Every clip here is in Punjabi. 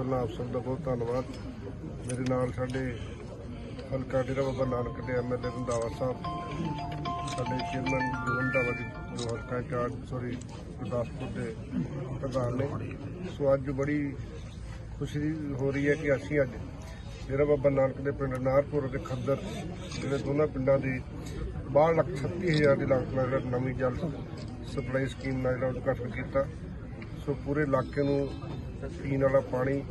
ਪਹਿਲਾਂ ਆਪ ਸਭ ਦਾ ਬਹੁਤ ਧੰਨਵਾਦ। ਮੇਰੇ ਨਾਲ ਸਾਡੇ ਹਲਕਾ ਡੇਰਾ ਬਾਬਾ ਨਾਨਕ ਦੇ ਐਮਐਲਏ ਰੰਧਾਵਾ ਸਾਹਿਬ, ਸਾਡੇ ਚੇਅਰਮੈਨ ਜੋਨ ਜੀ ਵਜੀ ਜੋ ਹਲਕਾ ਇੰਚਾਰਜ ਸੋਰੀ ਗੁਰਦਾਸਪੁਰ ਦੇ ਪ੍ਰਧਾਨ ਨੇ। ਸੋ ਅੱਜ ਬੜੀ ਖੁਸ਼ੀ ਹੋ ਰਹੀ ਹੈ ਕਿ ਅਸੀਂ ਅੱਜ ਡੇਰਾ ਬਾਬਾ ਨਾਨਕ ਦੇ ਪਿੰਡ ਨਾਰਪੁਰ ਅਤੇ ਖੱਦਰ, ਜਿਹੜੇ ਦੋਨਾਂ ਪਿੰਡਾਂ ਦੀ 62 ਲੱਖ 36 ਹਜ਼ਾਰ ਦੀ ਲਾਗਤ ਨਾਲ ਜਿਹੜਾ ਨਵੀਂ ਜਲ ਸਪਲਾਈ ਸਕੀਮ ਨਾਲ ਜਿਹੜਾ ਉਦਘਾਟਨ ਕੀਤਾ, ਸੋ ਪੂਰੇ ਇਲਾਕੇ ਨੂੰ ਪੀਣ ਵਾਲਾ ਪਾਣੀ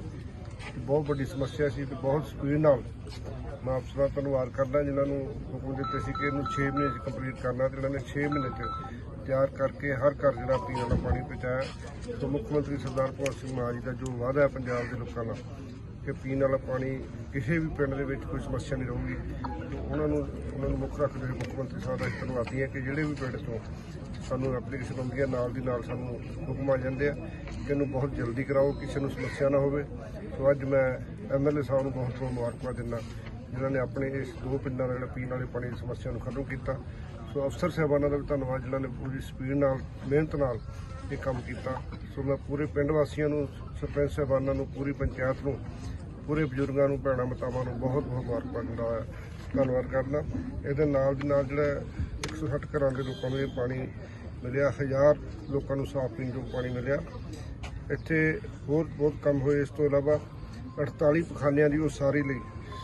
ਬਹੁਤ ਵੱਡੀ ਸਮੱਸਿਆ ਸੀ ਤੇ ਬਹੁਤ ਸਪੀਡ ਨਾਲ ਮੈਂ ਅਫਸਰਾਂ ਦਾ ਧੰਨਵਾਦ ਕਰਦਾ, ਜਿਨ੍ਹਾਂ ਨੂੰ ਹੁਕਮ ਦਿੱਤੇ ਸੀ ਕਿ ਇਹਨੂੰ 6 ਮਹੀਨੇ 'ਚ ਕੰਪਲੀਟ ਕਰਨਾ, ਤੇ ਇਹਨਾਂ ਨੇ 6 ਮਹੀਨੇ 'ਚ ਤਿਆਰ ਕਰਕੇ ਹਰ ਘਰ ਜਿਹੜਾ ਪੀਣ ਵਾਲਾ ਪਾਣੀ ਪਹੁੰਚਾਇਆ। ਸੋ ਮੁੱਖ ਮੰਤਰੀ ਸਰਦਾਰ ਭਗਵੰਤ ਸਿੰਘ ਮਾਨ ਜੀ ਦਾ ਜੋ ਵਾਅਦਾ ਹੈ ਪੰਜਾਬ ਦੇ ਲੋਕਾਂ ਨਾਲ ਕਿ ਪੀਣ ਵਾਲਾ ਪਾਣੀ ਕਿਸੇ ਵੀ ਪਿੰਡ ਦੇ ਵਿੱਚ ਕੋਈ ਸਮੱਸਿਆ ਨਹੀਂ ਰਹੂਗੀ। ਉਹਨਾਂ ਨੂੰ ਉਹਨਾਂ ਨੂੰ ਮੁੱਖ ਰੱਖਦੇ ਹੋਏ ਮੁੱਖ ਮੰਤਰੀ ਸਾਹਿਬ ਦਾ ਅਸੀਂ ਧੰਨਵਾਦੀ ਹਾਂ ਕਿ ਜਿਹੜੇ ਵੀ ਪਿੰਡ ਤੋਂ ਸਾਨੂੰ ਐਪਲੀਕੇਸ਼ਨ ਹੁੰਦੀ ਹੈ ਨਾਲ ਦੀ ਨਾਲ ਸਾਨੂੰ ਹੁਕਮ ਆ ਜਾਂਦੇ ਆ। ਇਹਨੂੰ ਬਹੁਤ ਜਲਦੀ ਕਰਾਓ, ਕਿਸੇ ਨੂੰ ਸਮੱਸਿਆ ਨਾ ਹੋਵੇ। ਸੋ ਅੱਜ ਮੈਂ ਐਮਐਲਏ ਸਾਹਿਬ ਨੂੰ ਬਹੁਤ ਬਹੁਤ ਮੁਬਾਰਕਾਂ ਦਿੰਦਾ, ਜਿਨ੍ਹਾਂ ਨੇ ਆਪਣੇ ਇਸ ਦੋ ਪਿੰਡਾਂ ਦਾ ਜਿਹੜਾ ਪੀਣ ਵਾਲੇ ਪਾਣੀ ਦੀ ਸਮੱਸਿਆ ਨੂੰ ਖਤਮ ਕੀਤਾ। ਸੋ ਅਫਸਰ ਸਾਹਿਬਾਨਾਂ ਦਾ ਵੀ ਧੰਨਵਾਦ, ਜਿਨ੍ਹਾਂ ਨੇ ਪੂਰੀ ਸਪੀਡ ਨਾਲ, ਮਿਹਨਤ ਨਾਲ ਇਹ ਕੰਮ ਕੀਤਾ। ਸੋ ਮੈਂ ਪੂਰੇ ਪਿੰਡ ਵਾਸੀਆਂ ਨੂੰ, ਸਰਪੰਚ ਸਾਹਿਬਾਨਾਂ ਨੂੰ, ਪੂਰੀ ਪੰਚਾਇਤ ਨੂੰ, ਪੂਰੇ ਬਜ਼ੁਰਗਾਂ ਨੂੰ, ਭੈਣਾਂ ਮਤਾਵਾਂ ਨੂੰ ਬਹੁਤ ਬਹੁਤ ਮੁਬਾਰਕਾਂ ਦਿੰਦਾ ਹੋਇਆ। ਧੰਨਵਾਦ ਕਰਦਾ। ਇਹਦੇ ਨਾਲ ਦੀ ਨਾਲ ਜਿਹੜਾ 160 ਘਰਾਂ ਦੇ ਲੋਕਾਂ ਨੂੰ ਇਹ ਪਾਣੀ ਮਿਲਿਆ, ਹਜ਼ਾਰ ਲੋਕਾਂ ਨੂੰ ਸਾਫ਼ ਪੀਣ ਯੋਗ ਪਾਣੀ ਮਿਲਿਆ। ਇੱਥੇ ਹੋਰ ਬਹੁਤ ਕੰਮ ਹੋਏ। ਇਸ ਤੋਂ ਇਲਾਵਾ 48 ਪਖਾਨਿਆਂ ਦੀ ਉਸਾਰੀ ਲਈ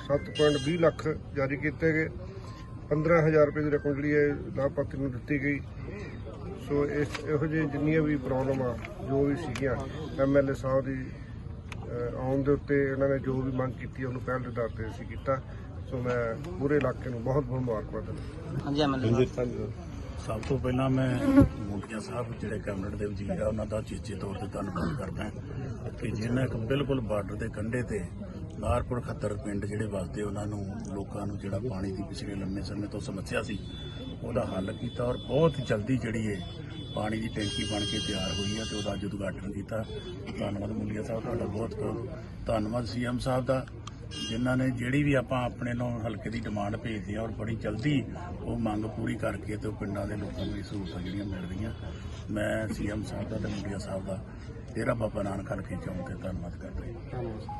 7.20 ਲੱਖ ਜਾਰੀ ਕੀਤੇ ਗਏ। 15000 ਰੁਪਏ ਦੀ ਰਕਮ ਜਿਹੜੀ ਹੈ ਲਾਭਪਾਤਰੀ ਨੂੰ ਦਿੱਤੀ ਗਈ। ਸੋ ਇਸ ਇਹੋ ਜਿਹੀ ਜਿੰਨੀਆਂ ਵੀ ਪ੍ਰੋਬਲਮ ਆ ਜੋ ਵੀ ਸੀਗੀਆਂ ਐਮਐਲਏ ਸਾਹਿਬ ਦੀ ਆਉਣ ਦੇ ਉੱਤੇ ਇਹਨਾਂ ਨੇ ਜੋ ਵੀ ਮੰਗ ਕੀਤੀ ਉਹਨੂੰ ਪਹਿਲ ਦੇ ਆਧਾਰ ਤੇ ਅਸੀਂ ਕੀਤਾ। ਸੋ ਮੈਂ ਪੂਰੇ ਇਲਾਕੇ ਨੂੰ ਬਹੁਤ ਬਹੁਤ ਮੁਬਾਰਕਬਾਦ ਦਿੰਦਾ। ਹਾਂਜੀ ਐਮਐਲਏ ਸਭ ਤੋਂ ਪਹਿਲਾਂ ਮੈਂ ਮੋਲੀਆ ਸਾਹਿਬ ਜਿਹੜੇ ਕੈਬਨਿਟ ਦੇ ਵਜ਼ੀਰ ਆ, ਉਹਨਾਂ ਦਾ ਚੇਚੇ ਤੌਰ ਤੇ ਧੰਨਵਾਦ ਕਰਦਾ ਕਿ ਜਿਹਨਾਂ ਇੱਕ ਬਿਲਕੁਲ ਬਾਰਡਰ ਦੇ ਕੰਢੇ ਤੇ ਨਾਰਪੁਰ ਖੱਤਰ ਪਿੰਡ ਜਿਹੜੇ ਵਸਦੇ, ਉਹਨਾਂ ਨੂੰ ਲੋਕਾਂ ਨੂੰ ਜਿਹੜਾ ਪਾਣੀ ਦੀ ਪਿਛਲੇ ਲੰਮੇ ਸਮੇਂ ਤੋਂ ਸਮੱਸਿਆ ਸੀ, ਉਹਦਾ ਹੱਲ ਕੀਤਾ ਔਰ ਬਹੁਤ ਜਲਦੀ ਜਿਹੜੀ ਹੈ ਪਾਣੀ ਦੀ ਟੈਂਕੀ ਬਣ ਕੇ ਤਿਆਰ ਹੋਈ ਹੈ ਤੇ ਉਹਦਾ ਅੱਜ ਉਦਘਾਟਨ ਕੀਤਾ। ਧੰਨਵਾਦ ਮੁੰਡੀਆ ਸਾਹਿਬ, ਤੁਹਾਡਾ ਬਹੁਤ ਬਹੁਤ ਧੰਨਵਾਦ ਸੀਐਮ ਸਾਹਿਬ ਦਾ। ਜਿਨ੍ਹਾਂ ਨੇ ਜਿਹੜੀ ਵੀ ਆਪਾਂ ਆਪਣੇ ਨੂੰ ਹਲਕੇ ਦੀ ਡਿਮਾਂਡ ਭੇਜਦੇ ਆ ਔਰ ਬੜੀ ਜਲਦੀ ਉਹ ਮੰਗ ਪੂਰੀ ਕਰਕੇ ਤੇ ਉਹ ਪਿੰਡਾਂ ਦੇ ਲੋਕਾਂ ਨੂੰ ਇਹ ਸਹੂਲਤਾਂ ਜਿਹੜੀਆਂ ਮਿਲ ਰਹੀਆਂ ਮੈਂ ਸੀਐਮ ਸਾਹਿਬ ਦਾ ਤੇ ਮੁੰਡੀਆ ਸਾਹਿਬ ਦਾ ਡੇਰਾ ਬਾਬਾ ਨਾਨਕ ਹਲਕੇ ਚੌਂਕ ਤੇ ਧੰਨਵਾਦ ਕਰਦਾ ਹਾਂ।